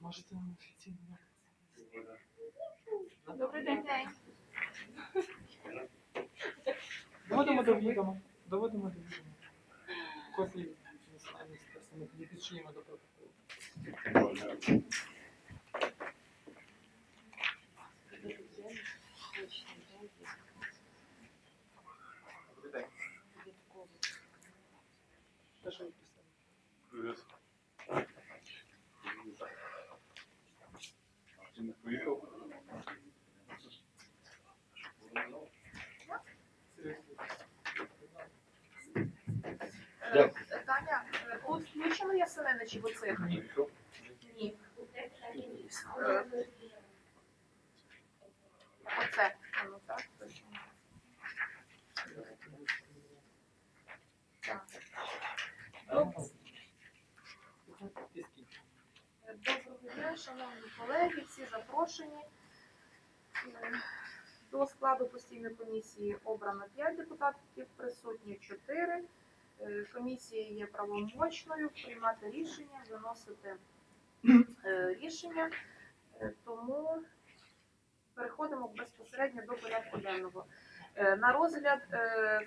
Можете нам офіційно Добрий день. Доводимо до відома. Доводимо до відома. Копії не підшиємо до протоколу. Е, Таня, тут от включено ясенини чи в оцих? Ні. Ні. Е, Оце. Воно так, точно. Так. Доб- е, Доброго дня, шановні колеги, всі запрошені. Е, До складу постійної комісії обрано 5 депутатів, присутні 4. Е, Комісія є правомочною приймати рішення, виносити е, рішення, тому переходимо безпосередньо до порядку денного. На розгляд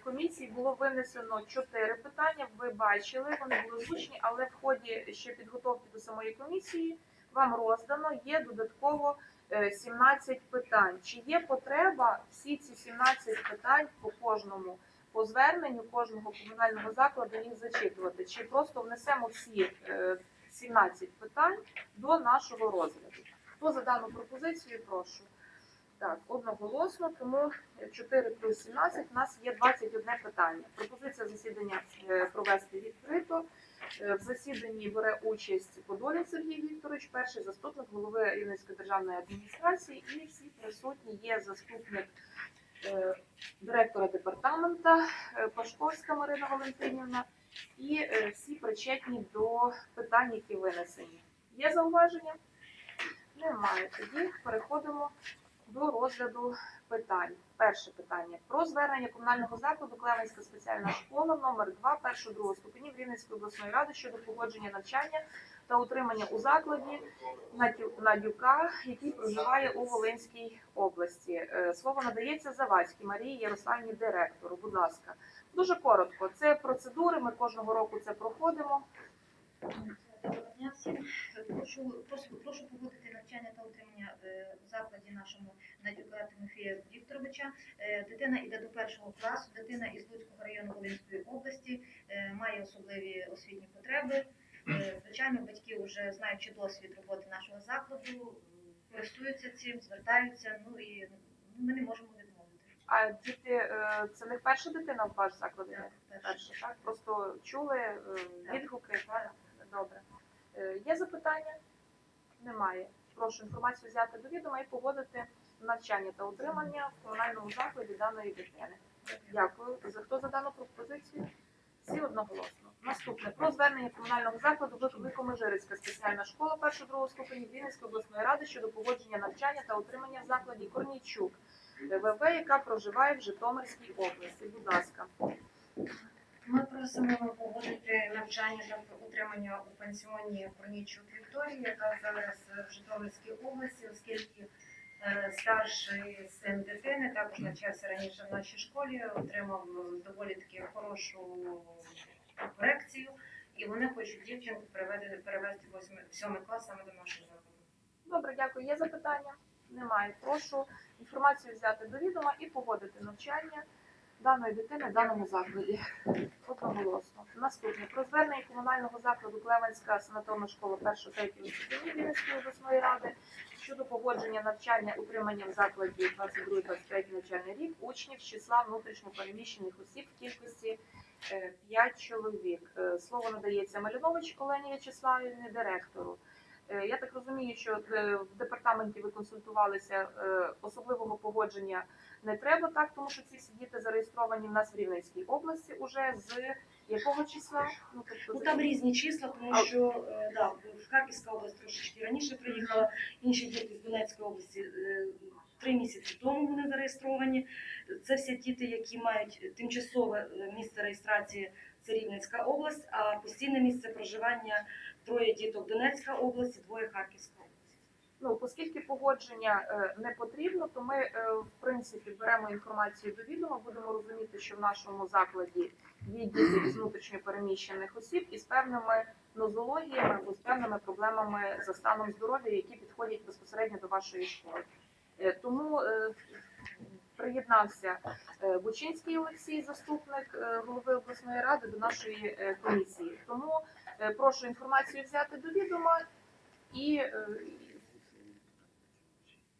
комісії було винесено чотири питання. Ви бачили, вони були звучні, але в ході ще підготовки до самої комісії вам роздано є додатково е, 17 питань. Чи є потреба всі ці 17 питань по кожному? по зверненню кожного комунального закладу їх зачитувати, чи просто внесемо всі е, 17 питань до нашого розгляду. Хто за дану пропозицію, прошу. Так, одноголосно, тому 4 плюс 17 у нас є 21 питання. Пропозиція засідання е, провести відкрито. Е, В засіданні бере участь Подолін Сергій Вікторович, перший заступник голови Рівненської державної адміністрації, і всі присутні є заступник е, директора департамента е, Пашковська Марина Валентинівна і всі причетні до питань, які винесені. Є зауваження? Немає. Тоді переходимо до розгляду питань. Перше питання про звернення комунального закладу Клевенська спеціальна школа номер 2 першого другого ступенів Рівненської обласної ради щодо погодження навчання та утримання у закладі Надю- Надюка, який проживає у Волинській області. Е, Слово надається Завадській Марії Ярославні, директору. Будь ласка, дуже коротко. Це процедури. Ми кожного року це проходимо. Доброго дня всім. Прошу, прошу, прошу погодити навчання та утримання е, в закладі нашому Надюка Тимофія Вікторовича. Е, Дитина йде до першого класу, дитина із Луцького району Волинської області, е, має особливі освітні потреби. Е, Звичайно, батьки вже знаючи досвід роботи нашого закладу, е, користуються цим, звертаються, ну і ми не можемо відмовити. А діти, е, це не перша дитина в ваш заклад? Так. Перша, так? Просто чули е, відгуки. Добре. Е, Є запитання? Немає. Прошу інформацію взяти до відома і погодити навчання та утримання в комунальному закладі даної дитини. Дякую. За хто за дану пропозицію? Всі одноголосно. Наступне про звернення комунального закладу Викомежирицька спеціальна школа першого другого ступені Вінницької обласної ради щодо погодження навчання та утримання в закладі Корнійчук ВВ, яка проживає в Житомирській області. Будь ласка. Ми просимо погодити навчання та утримання у пансіоні Корнійчук Вікторії, яка зараз в Житомирській області, оскільки е, старший син дитини також навчався раніше в нашій школі, отримав доволі таки хорошу корекцію, і вони хочуть дівчинку перевести, в восьмий- в сьомий клас саме до нашого закладу. Добре, дякую. Є запитання? Немає. Прошу інформацію взяти до відома і погодити навчання даної дитини в даному закладі. Одноголосно. Наступне про звернення комунального закладу Клевенська санаторна школа 1 третього ступені Вінницької обласної ради щодо погодження навчання утримання в закладі 22-23 навчальний рік учнів з числа внутрішньопереміщених осіб в кількості 5 чоловік. Е, Слово надається Малінович Олені В'ячеславівні, директору. Е, Я так розумію, що е, в департаменті ви консультувалися е, особливого погодження не треба так, тому що ці діти зареєстровані в нас в Рівненській області уже з якого числа? Ну, тобто, Ну там різні числа, тому А- що да, в Харківська область трошечки раніше приїхала, інші діти з Донецької області три місяці тому вони зареєстровані. Це всі діти, які мають тимчасове місце реєстрації це Рівненська область, а постійне місце проживання троє діток Донецька область, двоє Харківська область. Ну, оскільки погодження е, не потрібно, то ми е, в принципі беремо інформацію до відома, будемо розуміти, що в нашому закладі є діти з внутрішньо осіб із певними нозологіями або з певними проблемами за станом здоров'я, які підходять безпосередньо до вашої школи. Е, Тому приєднався е, Бучинський Олексій, заступник е, голови обласної ради, до нашої е, комісії. Тому прошу інформацію взяти до відома і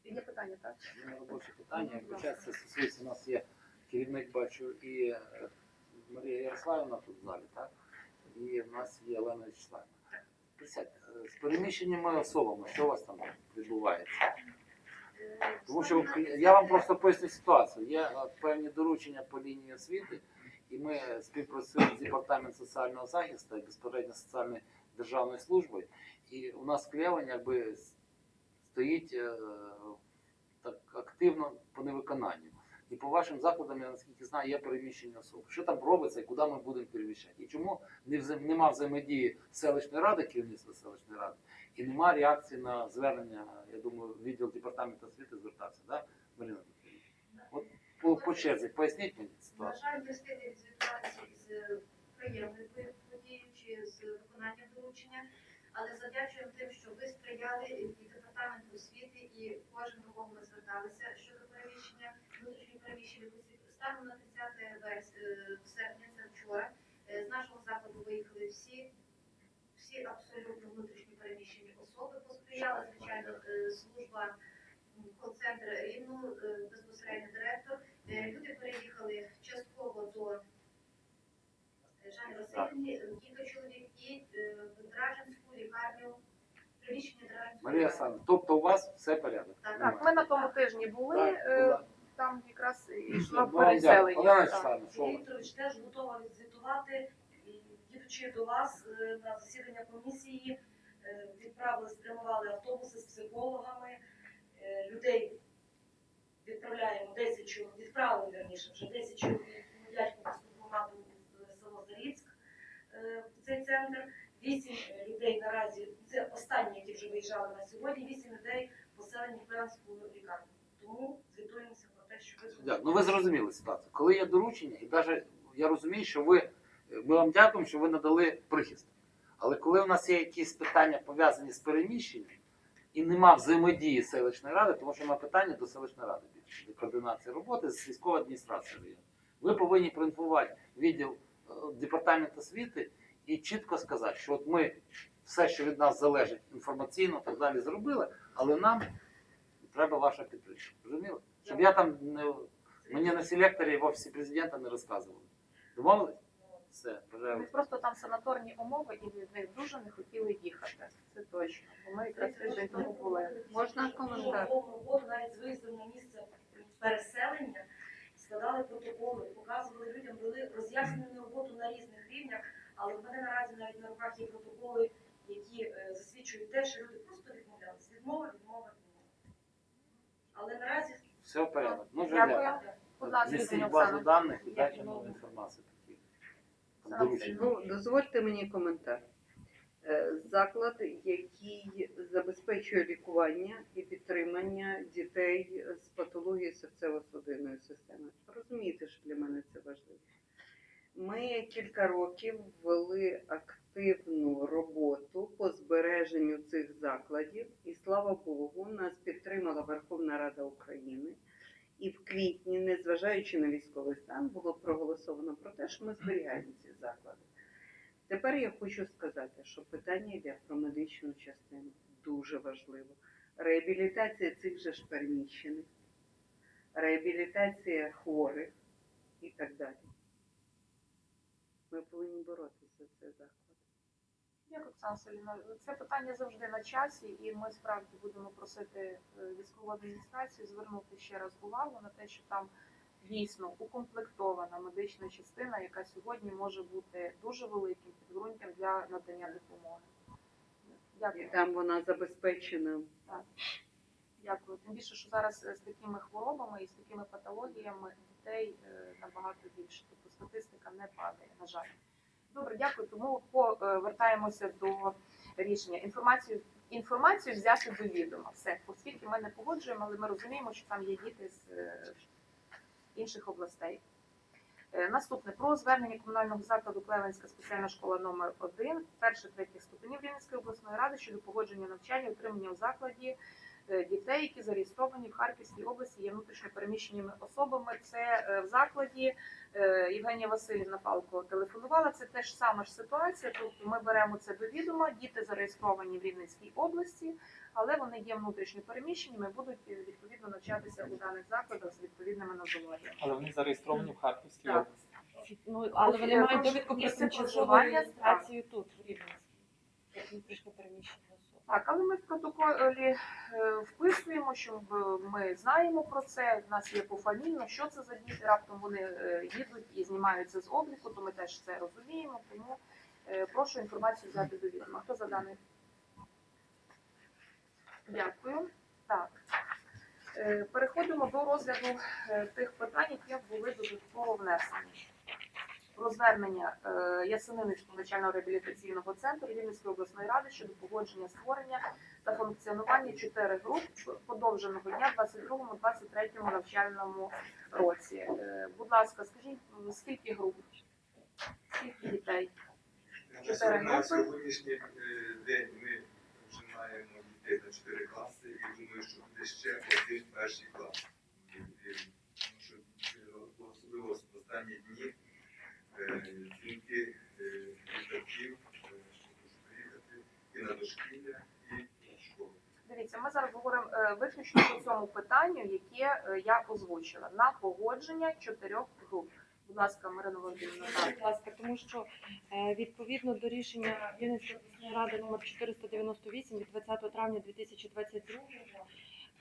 є питання, так? Є робоче питання. Хоча це стосується, у нас є керівник, бачу, і Марія Ярославівна тут в залі, так? І в нас є Олена Вячеславівна. Присядьте, з переміщеними особами, що у вас там відбувається? Тому що я вам просто поясню ситуацію. Є е, певні доручення по лінії освіти, і ми співпрацюємо з департаментом соціального захисту і безпосередньо соціальної державної служби. І у нас клевень якби стоїть е, так активно по невиконанню. І по вашим закладам, я наскільки знаю, є переміщення особ. Що там робиться і куди ми будемо переміщати? І чому не нема взаємодії селищної ради, керівництва селищної ради, і нема реакції на звернення, я думаю, відділ департаменту освіти звертався, да, Марина Дмитрівна? От по, по черзі, поясніть мені На ситуацію. жаль, не встигли звітуватися з приємною подією чи з виконанням доручення, але завдячуємо тим, що ви сприяли і департамент освіти, і кожен до кого ми зверталися щодо переміщення внутрішньої переміщених осіб. Станом на 30 вересня, серпня, це вчора, е, з нашого закладу виїхали всі, всі абсолютно внутрішньо переміщені особи. Посприяла, звичайно, е, служба кол-центр Рівну, е, безпосередньо директор. Е, Люди переїхали частково до Жанни Васильівні, кілька чоловік і Дражинську лікарню, Марія лікарні. Тобто у вас все порядок? Так, Так, ми на тому тижні були. Так, е. Там якраз і Ну, йшло переселення. Що Вікторович теж готова відзвітувати. Їдучи до вас е, на засідання комісії, е, відправили, спрямували автобуси з психологами. Е, Людей відправляємо 10 чоловік, відправили верніше вже 10 чоловік Дядьківську громаду в село Заріцьк, в цей центр. 8 людей наразі, це останні, які вже виїжджали на сьогодні, 8 людей поселені в Клеванську лікарню. Тому звітуємося про те, що ви Так, ну ви зрозуміли ситуацію. Коли є доручення, і навіть я розумію, що ви ми вам дякуємо, що ви надали прихист. Але коли у нас є якісь питання пов'язані з переміщенням і нема взаємодії селищної ради, тому що на питання до селищної ради більше до координації роботи з військовою адміністрацією. району. Ви повинні проінформувати відділ е, департамент освіти і чітко сказати, що от ми все, що від нас залежить інформаційно, так далі зробили, але нам треба ваша підтримка. Розуміли? Щоб я там не мені на селекторі в офісі президента не розказували. Домовились? Все, пожалуйста. Просто там санаторні умови, і від них дуже не хотіли їхати. Це точно. Бо ми якраз тиждень тому були. Можна коментар? повну навіть з виїздом на місце переселення, складали протоколи, показували людям, вели роз'яснену роботу на різних рівнях, але в мене наразі навіть на руках є протоколи, які е, засвідчують те, що люди просто відмовлялись. Відмова, відмова, відмова. Але наразі Все в порядку. Ну, вже Дякую. Будь ласка, базу даних і дайте нову інформацію. Такі. Там Оксана доручення. Ну, дозвольте мені коментар. Е, Заклад, який забезпечує лікування і підтримання дітей з патологією серцево-судинної системи. Розумієте, що для мене це важливо. Ми кілька років ввели активну роботу по збереженню цих закладів, і слава Богу, нас підтримала Верховна Рада України. І в квітні, незважаючи на військовий стан, було проголосовано про те, що ми зберігаємо ці заклади. Тепер я хочу сказати, що питання йде про медичну частину. Дуже важливо. Реабілітація цих же ж переміщених, реабілітація хворих і так далі. Ми повинні боротися за цей заклад. Дякую, Оксана Василівна. Це питання завжди на часі, і ми справді будемо просити е, військову адміністрацію звернути ще раз увагу на те, що там дійсно укомплектована медична частина, яка сьогодні може бути дуже великим підґрунтям для надання допомоги. Дякую. І там вона забезпечена. Дякую. Тим більше, що зараз е, з такими хворобами і з такими патологіями дітей е, набагато більше. Тобто статистика не падає, на жаль. Добре, дякую. Тому повертаємося до рішення інформацію. Інформацію взяти до відома. Все, оскільки ми не погоджуємо, але ми розуміємо, що там є діти з е, інших областей. Е, Наступне про звернення комунального закладу Клевенська спеціальна школа номер 1 перших третіх ступенів Рівненської обласної ради щодо погодження навчання і утримання у закладі дітей, які зареєстровані в Харківській області, є внутрішньо переміщеними особами. Це е, в закладі е, Євгенія Васильівна Палко телефонувала. Це теж сама ж ситуація. Тобто ми беремо це до відома. Діти зареєстровані в Рівненській області, але вони є внутрішньо переміщеними, будуть е, відповідно навчатися у даних закладах з відповідними нозологіями. Але вони зареєстровані в Харківській Так. області. Ну, але вони Е, мають довідку про тимчасову реєстрацію тут, в Рівненській, як внутрішньо переміщені особи. Так, але ми в протоколі е, вписуємо, що ми знаємо про це. В нас є пофамільно, що це за діти. Раптом вони е, їдуть і знімаються з обліку, то ми теж це розуміємо. Тому е, прошу інформацію взяти до відома. Хто за даний? Дякую. Так. Переходимо до розгляду тих питань, які були додатково внесені. Про звернення е, Ясенинівського навчально-реабілітаційного центру Рівненської обласної ради щодо погодження створення та функціонування чотири груп подовженого дня в 22-23 навчальному році. Е, Будь ласка, скажіть, скільки груп? Скільки дітей? Чотири На групи. сьогоднішній е, день ми вже маємо дітей на 4 класи і думаю, що буде ще один перший клас. Тому що особливо в останні дні приїхати і на дошкілля, і школу. Дивіться, ми зараз говоримо е, виключно по цьому питанню, яке е, я озвучила на погодження чотирьох груп. Будь ласка, Марина Володимирівна. Будь ласка, тому що е, відповідно до рішення обласної ради номер 498 від 20 травня 2022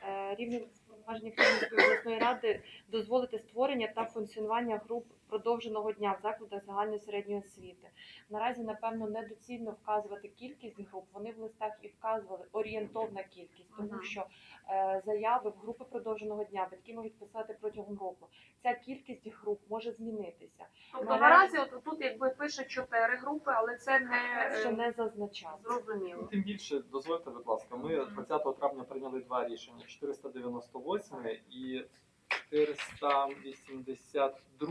е, рівень повноваження Рівненської обласної ради дозволити створення та функціонування груп продовженого дня в закладах загальної середньої освіти. Наразі, напевно, недоцільно вказувати кількість груп. Вони в листах і вказували орієнтовна кількість, тому що е, заяви в групи продовженого дня батьки можуть писати протягом року. Ця кількість груп може змінитися. Тобто Наразі- наразі от тут якби пише чотири групи, але це не Ще не зазначав. Зрозуміло. Тим більше, дозвольте, будь ласка, ми 20 травня прийняли два рішення: 498 і 482,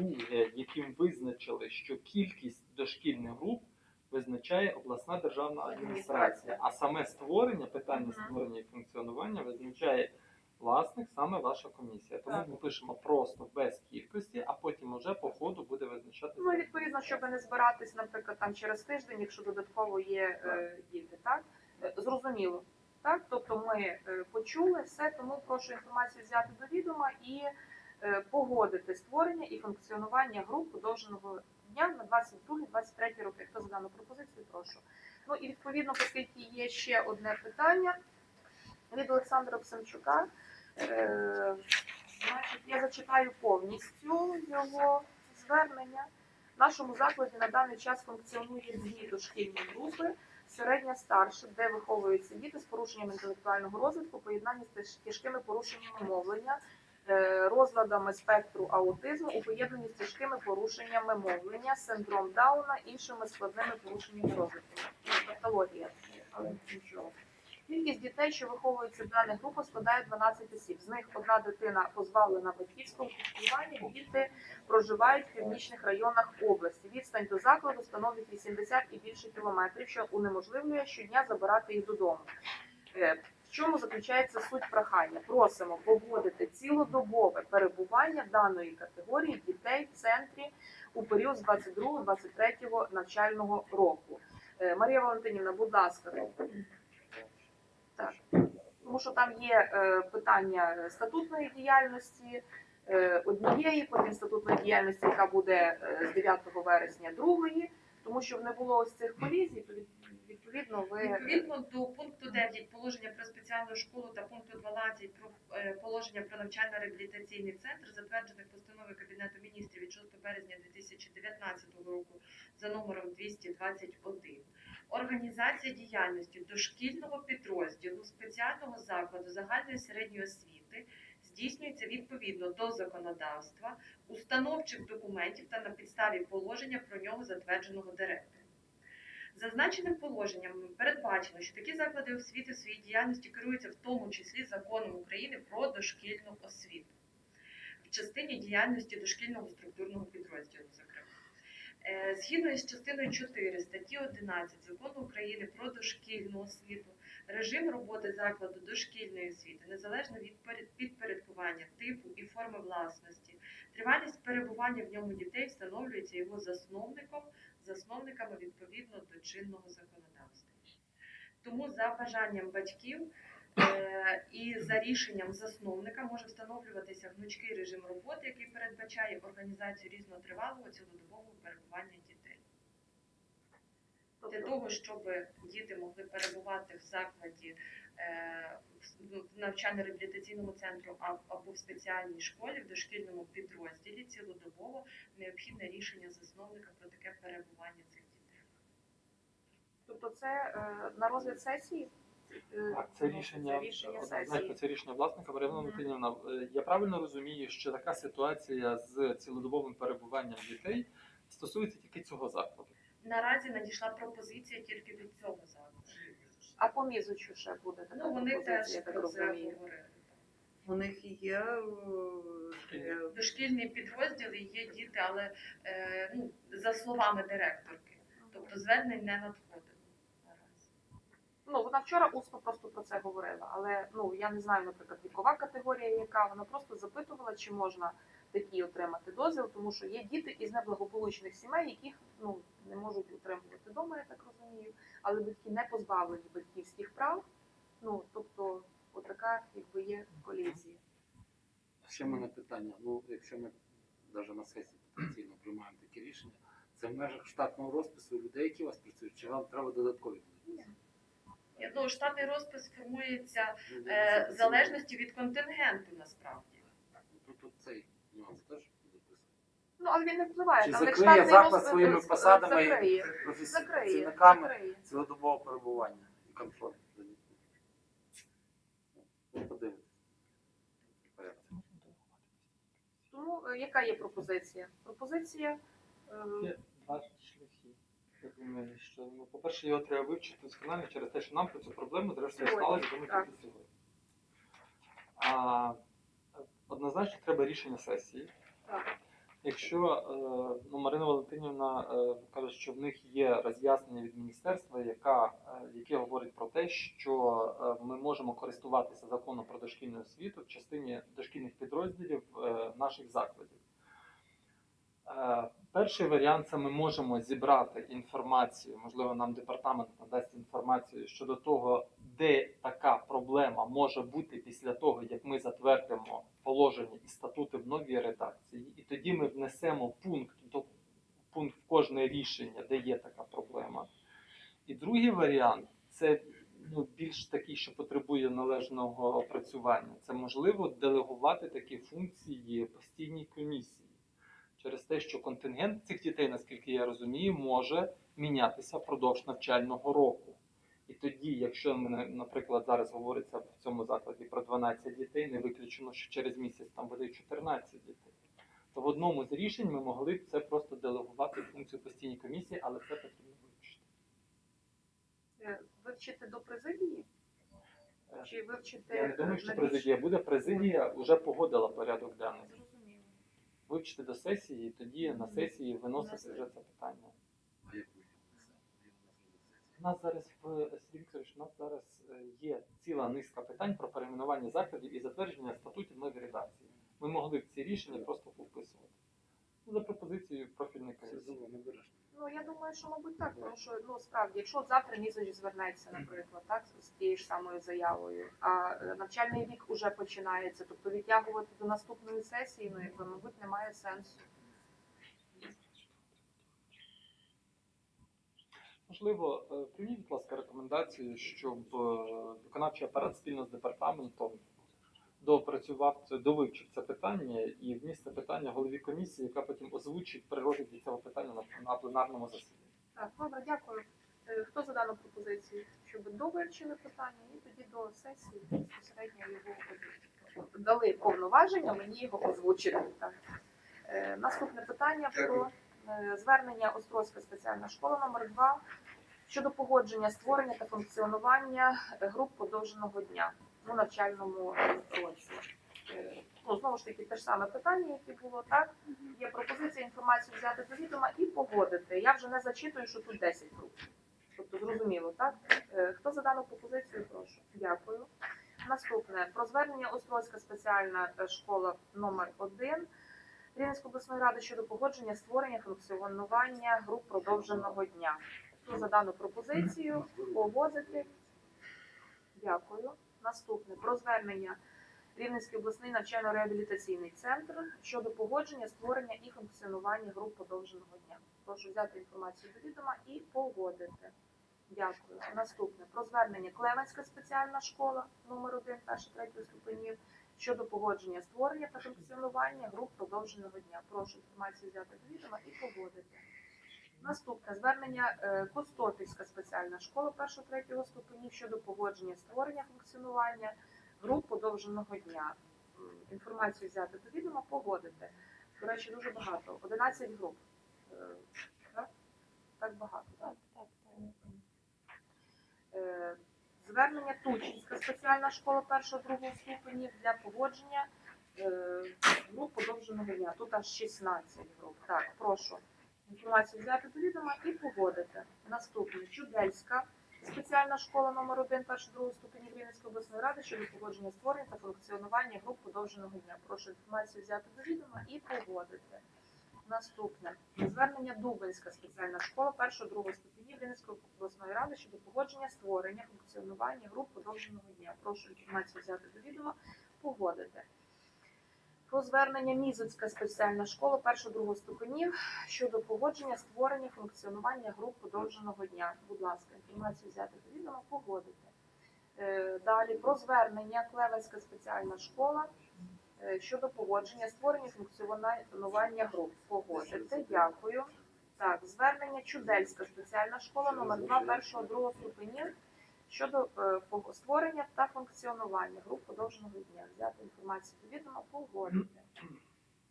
яким визначили, що кількість дошкільних груп визначає обласна державна адміністрація, а саме створення, питання створення і функціонування визначає власник, саме ваша комісія. Тому ми пишемо просто без кількості, а потім уже по ходу буде визначатися. Ну відповідно, щоб не збиратись, наприклад, там через тиждень, якщо додатково є е, діти, так Е, зрозуміло. Так, тобто ми е, почули все, тому прошу інформацію взяти до відома і погодити створення і функціонування груп подовженого дня на 22-23 роки. Хто за дану пропозицію, прошу. Ну і відповідно, оскільки є ще одне питання від Олександра Псенчука. Е, значить, я зачитаю повністю його звернення. В нашому закладі на даний час функціонує дві дошкільні групи. Середня старша, де виховуються діти з порушенням інтелектуального розвитку, поєднані з тяжкими порушеннями мовлення, е, розладами спектру аутизму у поєднанні з тяжкими порушеннями мовлення, синдром Дауна, іншими складними порушеннями розвитку. Патологія. Кількість дітей, що виховуються в даних групах, складає 12 осіб. З них одна дитина позбавлена батьківського піклування. Діти проживають в північних районах області. Відстань до закладу становить 80 і більше кілометрів, що унеможливлює щодня забирати їх додому. Чому заключається суть прохання? Просимо погодити цілодобове перебування даної категорії дітей в центрі у період з 22-23 навчального року. Е, Марія Валентинівна, будь ласка, так. Тому що там є е, питання статутної діяльності е, однієї, потім статутної діяльності, яка буде з 9 вересня другої, тому що не було ось цих колізій, то відповідно ви Відповідно до пункту 9 положення про спеціальну школу та пункту 12 про е, положення про навчально-реабілітаційний центр, затверджених постановою Кабінету міністрів від 6 березня 2019 року за номером 221. Організація діяльності дошкільного підрозділу спеціального закладу загальної середньої освіти здійснюється відповідно до законодавства, установчих документів та на підставі положення про нього затвердженого директора. Зазначеним положенням передбачено, що такі заклади освіти в своїй діяльності керуються в тому числі законом України про дошкільну освіту в частині діяльності дошкільного структурного підрозділу, зокрема. Е, Згідно із частиною 4 статті 11 закону України про дошкільну освіту, режим роботи закладу дошкільної освіти незалежно від підпорядкування типу і форми власності, тривалість перебування в ньому дітей встановлюється його засновником, засновниками відповідно до чинного законодавства. Тому за бажанням батьків е, і за рішенням засновника може встановлюватися гнучкий режим роботи, який передбачає організацію різнотривалого цілодобового перебування дітей. Для Тобто, того, щоб діти могли перебувати в закладі в- в навчально-реабілітаційному центру або в спеціальній школі, в дошкільному підрозділі цілодобово необхідне рішення засновника про таке перебування цих дітей. тобто це е, на розгляд сесії? Е, Так, це ну, рішення, це рішення однозначно, це рішення власника Марина е, Я правильно розумію, що така ситуація з цілодобовим перебуванням дітей стосується тільки цього закладу. Наразі надійшла пропозиція тільки від цього закладу. А по мізучу ще буде така Ну вони пропозиція, теж я так про це розумію. говорили. У них є е, Дошкільні підрозділи є діти, але е, ну, за словами директорки, тобто звернень не надходило наразі. Ну, вона вчора усно просто про це говорила, але ну я не знаю, наприклад, вікова категорія, яка вона просто запитувала, чи можна такі отримати дозвіл, тому що є діти із неблагополучних сімей, яких ну не можуть утримувати вдома, я так розумію, але батьки не позбавлені батьківських прав. Ну тобто, отака якби є колізія. Ще в мене питання. Ну, якщо ми навіть на сесії потенційно приймаємо такі рішення, це в межах штатного розпису людей, які у вас працюють, чи вам треба додаткові? Ні, Ну, штатний розпис формується Ну, е, в залежності від контингенту насправді. Ну. Ну але він не впливає. Чи там, закриє штатний заклад роз- своїми роз- посадами і закриє, закриє, працівниками закриє. цілодобового перебування і контролю за дітьми. Ну. Порядок. Тому е, яка є пропозиція? Пропозиція е, Є два шляхи. Я думаю, що ну, по-перше, його треба вивчити досконально через те, що нам про цю проблему зрештою Сьогодні, стало відомо так. тільки сьогодні. А, однозначно треба рішення сесії. Так. Якщо е, ну, Марина Валентинівна е, каже, що в них є роз'яснення від міністерства, яка, е, яке говорить про те, що ми можемо користуватися законом про дошкільну освіту в частині дошкільних підрозділів наших закладів. Перший варіант це ми можемо зібрати інформацію, можливо, нам департамент надасть інформацію щодо того, де така проблема може бути після того, як ми затвердимо положення і статути в новій редакції, і тоді ми внесемо пункт до пункт в кожне рішення, де є така проблема. І другий варіант це ну, більш такий, що потребує належного опрацювання. Це можливо делегувати такі функції постійній комісії через те, що контингент цих дітей, наскільки я розумію, може мінятися впродовж навчального року. І тоді, якщо наприклад, зараз говориться в цьому закладі про 12 дітей, не виключено, що через місяць там буде 14 дітей. То в одному з рішень ми могли б це просто делегувати функцію постійній комісії, але це потрібно вивчити. е, вивчити до президії Е, чи вивчити Я не думаю, що президія буде. Президія вже погодила порядок денний. Зрозуміло. Вивчити до сесії, і тоді на сесії виносити вже це питання. У нас зараз в Сергій Вікторович, у нас зараз е, є ціла низка питань про перейменування закладів і затвердження статутів нової редакції. Ми могли б ці рішення просто повписувати. Ну, За пропозицією профільної комісії. береш. Ну я думаю, що мабуть так, тому що ну справді, якщо завтра місяць звернеться, наприклад, так з тією ж самою заявою, а е, навчальний рік уже починається, тобто відтягувати до наступної сесії, ну якби мабуть немає сенсу. Можливо, е, прийміть, будь ласка, рекомендацію, щоб е, виконавчий апарат спільно з департаментом доопрацював це, довивчив це питання і вніс це питання голові комісії, яка потім озвучить при розгляді цього питання на, на пленарному засіданні. Так, добре, дякую. Е, Хто за дану пропозицію? Щоб довивчили питання і тоді до сесії безпосередньо його дали повноваження мені його озвучити. Так. Наступне питання про звернення Острозька спеціальна школа номер 2 щодо погодження створення та функціонування е, груп подовженого дня у навчальному році. Е, Ну, знову ж таки, те ж саме питання, яке було так. Є пропозиція інформацію взяти до відома і погодити. Я вже не зачитую, що тут 10 груп. Тобто зрозуміло, так? Е, Хто за дану пропозицію, прошу. Дякую. Наступне про звернення Острозька спеціальна е, школа номер 1 Рівненської обласної ради щодо погодження створення функціонування груп продовженого дня. Хто за дану пропозицію погодити? Дякую. Наступне про звернення Рівненський обласний навчально-реабілітаційний центр щодо погодження створення і функціонування груп подовженого дня. Прошу взяти інформацію до відома і погодити. Дякую. Наступне про звернення Клеменська спеціальна школа номер 1 перший третього ступенів щодо погодження створення та функціонування груп продовженого дня. Прошу інформацію взяти до відома і погодити. Наступне звернення е, Костопільська спеціальна школа першого третього ступенів щодо погодження створення функціонування груп подовженого дня. Інформацію взяти до відома, погодити. До речі, дуже багато. 11 груп. Е, Так, так багато. Так? Так, так, так. Е, Звернення Тучинська спеціальна школа першого другого ступенів для погодження е, груп подовженого дня. Тут аж 16 груп. Так, прошу інформацію взяти до відома і погодити. Наступне Чудельська спеціальна школа номер 1 першого другого ступенів Рівненської обласної ради щодо погодження створення та функціонування груп подовженого дня. Прошу інформацію взяти до відома і погодити. Наступне звернення Дубинська спеціальна школа першого другого ступенів Рівненської обласної ради щодо погодження створення функціонування груп подовженого дня. Прошу інформацію взяти до відома, погодити. Про звернення Мізоцька спеціальна школа першого другого ступенів щодо погодження створення функціонування груп подовженого дня. Будь ласка, інформацію взяти до відома, погодити. Е, Далі про звернення Клевецька спеціальна школа щодо погодження створення функціонування груп. Погодити. Дякую. Так, звернення Чудельська спеціальна школа номер 2 першого другого ступенів щодо е, створення та функціонування груп подовженого дня. Взяти інформацію до відома, погодити.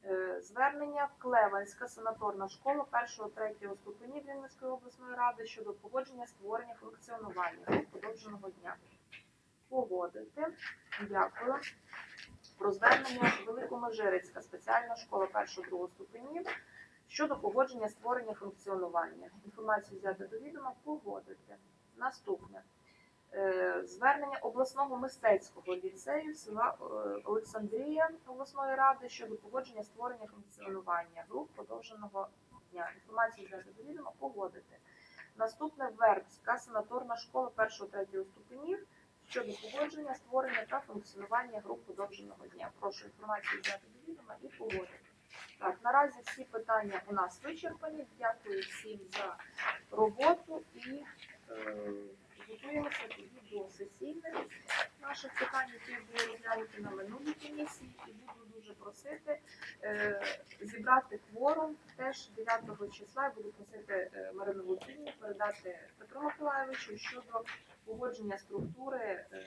Е, Звернення Клеванська санаторна школа першого третього ступенів Рівненської обласної ради щодо погодження створення функціонування груп подовженого дня. Погодити. Дякую. Про звернення Великомежирицька спеціальна школа першого другого ступенів щодо погодження створення функціонування. Інформацію взяти до відома, погодити. Наступне. Е, Звернення обласного мистецького ліцею села е, Олександрія обласної ради щодо погодження створення функціонування груп подовженого дня. Інформацію взяти до відома, погодити. Наступне Вербська санаторна школа першого третього ступенів щодо погодження створення та функціонування груп подовженого дня. Прошу інформацію взяти до відома і погодити. Так, наразі всі питання у нас вичерпані. Дякую всім за роботу і е, готуємося тоді до сесійних наших питань, які були розглянуті на минулій комісії, і буду дуже просити е, зібрати кворум теж 9 числа. Я буду просити е, Марину Лутвіну передати Петру Миколаєвичу щодо погодження структури е,